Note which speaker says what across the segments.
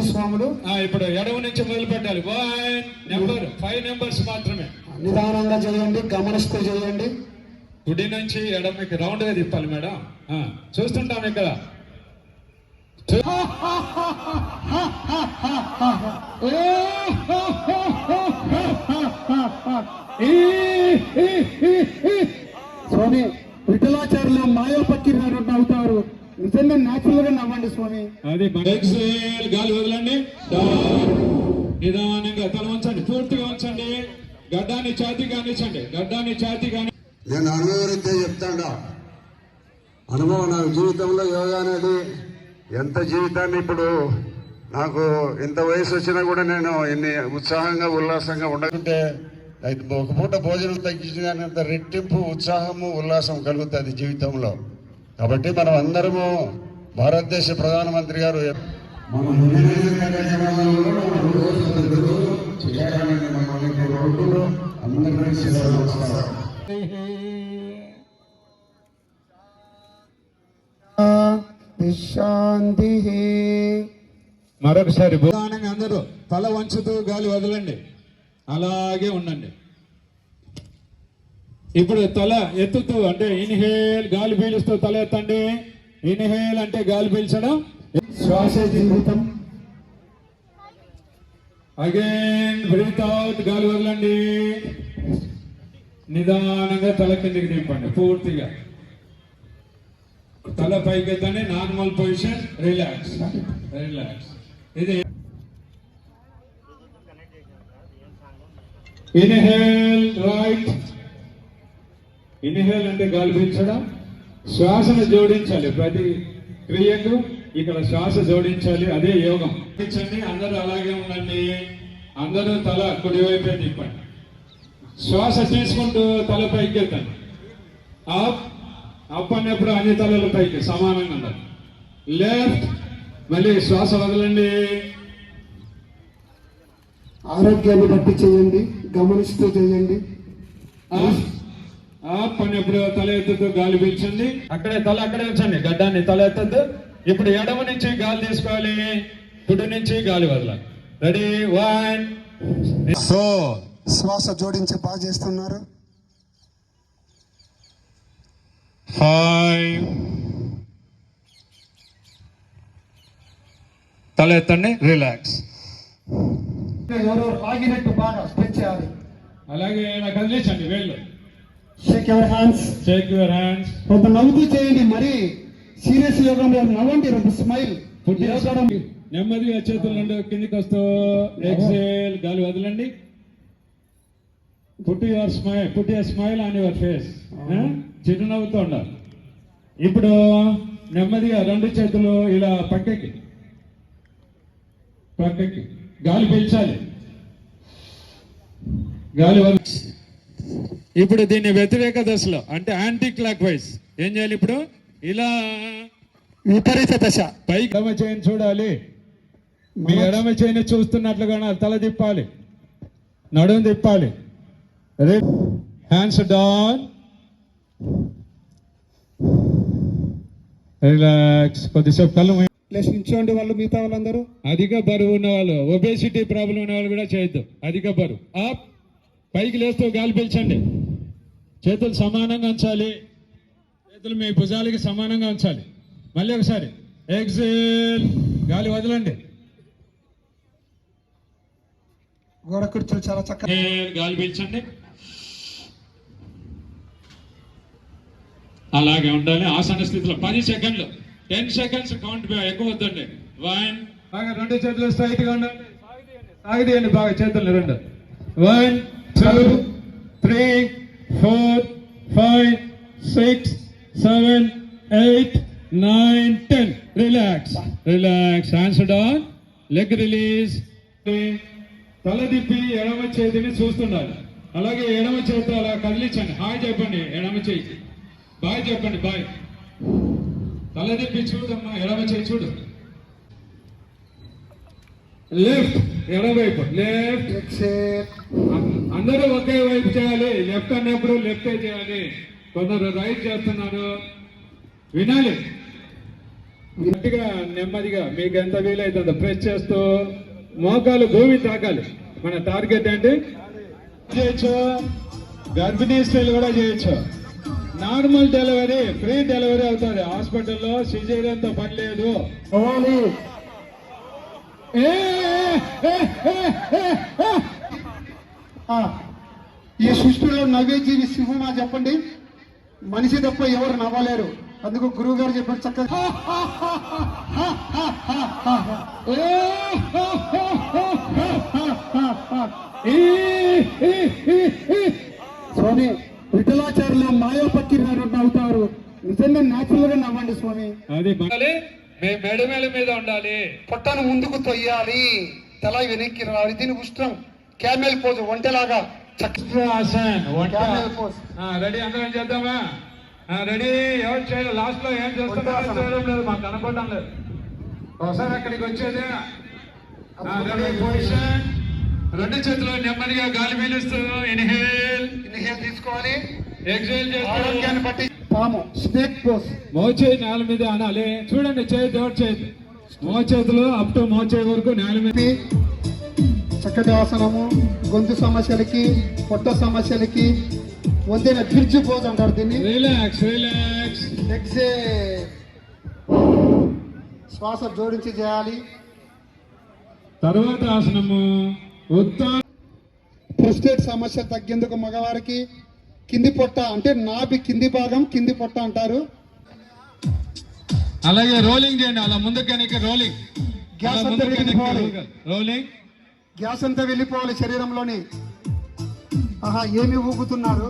Speaker 1: ఐదు స్వాములు
Speaker 2: ఆ, ఇప్పుడు ఎడమ నుంచి మొదలు పెట్టాలి వన్ నెంబర్ ఫైవ్ నెంబర్స్ మాత్రమే.
Speaker 1: నిదానంగా చేయండి గమనిస్తూ చేయండి.
Speaker 2: కుడి నుంచి ఎడమకి రౌండ్గా తిప్పాలి మేడం. చూస్తుంటాం ఇక్కడ.
Speaker 1: స్వామి విఠలాచార్యులు మాయలు నవ్వుతారు. నిజంగా న్యాచురల్గా నవ్వండి స్వామి.
Speaker 2: అది గాలి వదలండి. నిదానంగా తల ఉంచండి పూర్తిగా ఉంచండి గడ్డాన్ని ఛాతి కానిచ్చండి గడ్డాన్ని ఛాతి కాని
Speaker 3: నేను అనుభవరీత్యా చెప్తాడా. అనుభవం నా జీవితంలో యోగా అనేది ఎంత జీవితాన్ని ఇప్పుడు నాకు ఇంత వయసు వచ్చినా కూడా నేను ఇన్ని ఉత్సాహంగా ఉల్లాసంగా ఉండకుంటే అయితే ఒక పూట భోజనం తగ్గించినంత రెట్టింపు ఉత్సాహము ఉల్లాసం కలుగుతుంది జీవితంలో. కాబట్టి మనం అందరము భారతదేశ ప్రధానమంత్రి గారు.
Speaker 1: విశాంతి
Speaker 2: మరొకసారి అందరూ తల వంచుతూ గాలి వదలండి. అలాగే ఉండండి. ఇప్పుడు తల ఎత్తుతూ అంటే ఇన్హేల్ గాలి పీలుస్తూ తల ఎత్తండి. ఇన్హేల్ అంటే గాలి పీల్చడం.
Speaker 1: శ్వాస జీవితం
Speaker 2: అగైన్ బ్రీత్ అవుట్ గాలి వదలండి. నిదానంగా తల కిందికి దింపండి పూర్తిగా. తల పైకి ఎత్తండి నార్మల్ పొజిషన్ రిలాక్స్ రిలాక్స్ ఇది ఇన్హేల్ రైట్ ఇన్హేల్ అంటే గాలి పీల్చడం శ్వాసను జోడించాలి. ప్రతి క్రియకు ఇక్కడ శ్వాస జోడించాలి. అదే యోగం. అందరూ అలాగే ఉండండి. అందరూ తల కుడివైపే తిప్పండి. శ్వాస తీసుకుంటూ తల పైకి ఎత్తండి అప్ అప్ అన్నప్పుడు అన్ని తలల పైకి సమానంగా ఉండాలి. లెఫ్ట్ మళ్ళీ శ్వాస వదలండి.
Speaker 1: ఆరోగ్యాన్ని బట్టి చేయండి గమనిస్తూ చేయండి.
Speaker 2: అప్ అన్నప్పుడు తల ఎత్తుతూ గాలి పీల్చండి అక్కడే తల అక్కడే ఉంచండి గడ్డాన్ని తల ఎత్తద్దు. ఇప్పుడు ఎడమ నుంచి గాలి తీసుకోవాలి కుడి నుంచి గాలి వదలాలి. రెడీ వన్ ఫోర్
Speaker 1: శ్వాస జోడించి బాగా చేస్తున్నారు.
Speaker 2: ఫైవ్ తల ఎత్తండి రిలాక్స్
Speaker 1: ఎవరో లాగినట్టు బాగా స్ట్రెచ్ చేయాలి.
Speaker 2: అలాగే నాకు కదిలించండి వేళ్ళు.
Speaker 1: Shake your hands
Speaker 2: shake your hands
Speaker 1: కొంత నవ్వుతూ చేయండి మరి. సీరియస్ యోగంలో నవ్వండి రెండు స్మైల్.
Speaker 2: నెమ్మదిగా చేతులు రెండు కిందికి వస్తూ ఎక్సేల్ గాలి వదలండి. Put your smile put your smile on your face చిరునవ్వుతో ఉండాలి. ఇప్పుడు నెమ్మదిగా రెండు చేతులు ఇలా పక్కకి. పక్కకి. గాలి పీల్చాలి. గాలి వద ఇప్పుడు దీన్ని వ్యతిరేక దశలో అంటే యాంటీ క్లాక్ వైజ్ ఏం చేయాలి ఇప్పుడు? ఇలా
Speaker 1: విపరీత దశ.
Speaker 2: పైకి ఎడమ చేయని చూడాలి. మీ ఎడమ చేయని చూస్తున్నట్లుగా తల తిప్పాలి. నడుము తిప్పాలి. హ్యాండ్స్ డౌన్ రిలాక్స్ కొద్దిసేపు కళ్ళు.
Speaker 1: ప్లస్ నిల్చోండి వాళ్ళు మిగతా వాళ్ళందరూ.
Speaker 2: అధిక బరువు ఉన్న వాళ్ళు ఒబేసిటీ ప్రాబ్లం ఉన్న వాళ్ళు కూడా చేయొద్దు. అధిక బరువు. పైకి లేస్తూ గాలి పీల్చండి. చేతులు సమానంగా ఉంచాలి. చేతులు మీ భుజాలకి సమానంగా ఉంచాలి. మళ్ళీ ఒకసారి. ఎక్సేల్ గాలి వదలండి.
Speaker 1: గోడ కుర్చీలు చాలా చక్కగా
Speaker 2: గాలి పీల్చండి. అలాగే ఉండాలి. ఆసన స్థితిలో పది సెకండ్లు. టెన్ సెకండ్స్ కౌంట్ ఎక్కువ వద్దండి. వన్ బాగా రెండు చేతులు స్ట్రైట్గా ఉండాలి సాగిదీయండి బాగా చేతులు రెండు. One two three four five six seven eight nine ten relax relax hands down leg release తలదిప్పి ఎడమ చేతిని చూస్తుండాలి అలాగే ఎడమ చేతి అలా కదిలించండి. హాయ్ చెప్పండి. ఎడమ చేయి. బాయ్ చెప్పండి. బాయ్ తలదిప్పి చూడమ్మా. ఎడమ చేయి చూడు. లెఫ్ట్ ఎడవైపు లెఫ్ట్ అందరూ ఒకే వైపు చేయాలి. లెఫ్ట్ అన్నప్పుడు లెఫ్ట్ చేయాలి. కొందరు రైట్ చేస్తున్నారు. వినాలి. గట్టిగా నెమ్మదిగా మీకు ఎంత వీలైతుందో ప్రెస్ చేస్తూ మోకాలు భూమి తాకాలి. మన టార్గెట్ ఏంటి? చేయొచ్చు. గర్భిణీ స్త్రీలు కూడా చేయొచ్చు. నార్మల్ డెలివరీ ఫ్రీ డెలివరీ అవుతుంది. హాస్పిటల్లో సిజేరియన్తో పని లేదు. ఏ,
Speaker 1: ఈ సృష్టిలో నవ్వే జీవి సింహమా చెప్పండి? మనిషి తప్ప ఎవరు నవ్వలేరు. అందుకు గురువు గారు చెప్పారు చక్కగా. స్వామి విఠలాచార్యులు మాయా పక్కిరి నవ్వుతారు. నిజంగా న్యాచురల్గా నవ్వండి స్వామి.
Speaker 2: మెడమేల మీద ఉండాలి.
Speaker 1: పొట్టను ముందుకు తొయ్యాలి. తల వెనక్కి రావాలి దీని ఉష్ట్రం. క్యామెల్ పోజు ఒంటెలాగా.
Speaker 2: రెడీ అందరం చేద్దామా? రెడీ ఎవరు చేయాలి లాస్ట్లో ఏం చేస్తున్నారో చేయడం లేదు మాకు కనపడడం లేదు. ఒకసారి అక్కడికి వచ్చేది. Ready position. రెండు చేతులు నెమ్మదిగా గాలి పీలుస్తూ ఇన్హేల్.
Speaker 1: ఇన్హేల్ తీసుకోవాలి.
Speaker 2: ఎక్సేల్
Speaker 1: బట్టి. పాము స్నేక్ పోజ్.
Speaker 2: మోచేయి నేల మీద అనాలి. చూడండి చేయి దేవుడు చేతి మోచేతులు అప్ టు మోచేయి వరకు నేల మీద
Speaker 1: చక్కటి ఆసనము గొంతు సమస్యలకి పొట్ట సమస్యలకి వందిన బ్రిడ్జ్ పోజ్ అంటారు దీన్ని.
Speaker 2: రిలాక్స్ రిలాక్స్
Speaker 1: ఎగ్జే శ్వాస జోడించి చేయాలి.
Speaker 2: తర్వాత ఆసనము ఉత్తాన
Speaker 1: ప్రొస్టేట్ సమస్య తగ్గేందుకు మగవారికి కింది పొట్ట అంటే నాభి కింది భాగం కింది పొట్ట అంటారు.
Speaker 2: అలాగే రోలింగ్ చేయండి అలా ముందుకు రోలింగ్.
Speaker 1: గ్యాస్ అంతా వెళ్ళిపోవాలి.
Speaker 2: రోలింగ్.
Speaker 1: గ్యాస్ అంతా వెళ్ళిపోవాలి శరీరంలోని. ఆహా ఏమి ఊగుతున్నారు?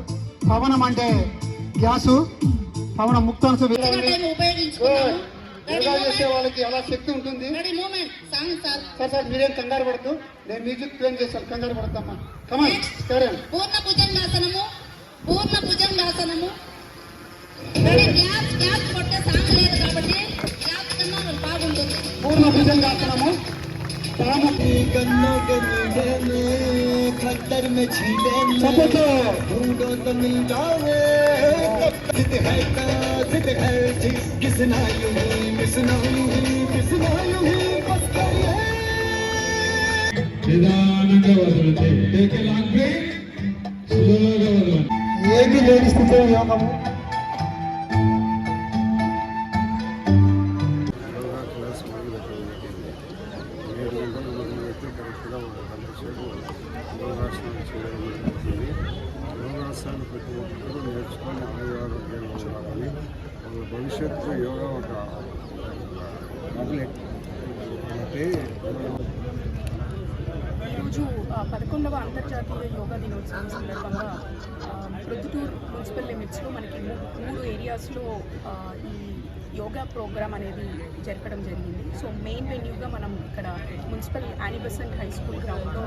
Speaker 1: పవనం అంటే గ్యాసు. పవన ముక్తాంశ యోగా చేసే వాళ్ళకి ఎలా శక్తి ఉంటుంది.
Speaker 4: సార్
Speaker 1: సార్ సార్ మీరేం కంగారు పడద్దు. నేను మ్యూజిక్ ప్లేన్ చేస్తాను కంగారు పడతామా కమాన్ సరే
Speaker 4: పూర్ణ భుజంగాసనము పూర్ణ భుజంగాసనము రెడీ గ్యాప్ గ్యాప్ కొట్టే సాంగ్ లేదు. अपना
Speaker 1: भजन गाते रहो
Speaker 5: खतर में छीले
Speaker 1: सबको तो
Speaker 5: ढूंढो तो मिल जाओ सिद्ध है का सिद्ध है जिस किसना यू ही। किसना यू ही किसना यू ही बस करिए
Speaker 3: निदानंद वदनते देखे लाग में सुदोग वदन ये भी लेडीज़ कितने योगा
Speaker 6: ఈరోజు పదకొండవ అంతర్జాతీయ యోగా దినోత్సవం సందర్భంగా ప్రొద్దుటూరు మున్సిపల్ లిమిట్స్లో మనకి మూడు ఏరియాస్లో యోగా ప్రోగ్రామ్ అనేది జరపడం జరిగింది. సో మెయిన్ వెన్యూగా మనం ఇక్కడ మున్సిపల్ యానిబసెంట్ హై స్కూల్ గ్రౌండ్లో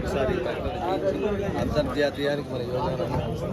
Speaker 7: ఒకసారి అంతర్జాతీయానికి యోగా